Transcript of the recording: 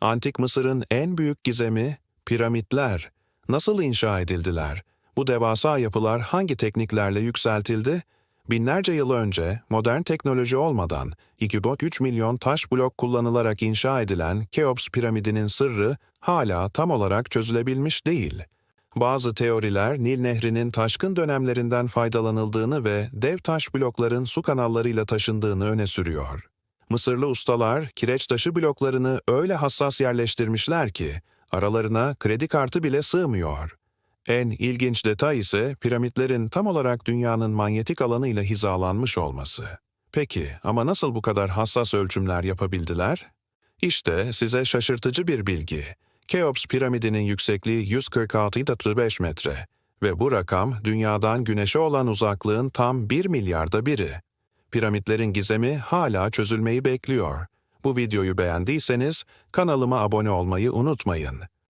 Antik Mısır'ın en büyük gizemi piramitler. Nasıl inşa edildiler? Bu devasa yapılar hangi tekniklerle yükseltildi? Binlerce yıl önce modern teknoloji olmadan 2,3 milyon taş blok kullanılarak inşa edilen Keops piramidinin sırrı hala tam olarak çözülebilmiş değil. Bazı teoriler Nil Nehri'nin taşkın dönemlerinden faydalanıldığını ve dev taş blokların su kanallarıyla taşındığını öne sürüyor. Mısırlı ustalar kireç taşı bloklarını öyle hassas yerleştirmişler ki aralarına kredi kartı bile sığmıyor. En ilginç detay ise piramitlerin tam olarak dünyanın manyetik alanıyla hizalanmış olması. Peki ama nasıl bu kadar hassas ölçümler yapabildiler? İşte size şaşırtıcı bir bilgi. Keops piramidinin yüksekliği 146.5 metre ve bu rakam dünyadan güneşe olan uzaklığın tam 1 milyarda biri. Piramitlerin gizemi hala çözülmeyi bekliyor. Bu videoyu beğendiyseniz kanalıma abone olmayı unutmayın.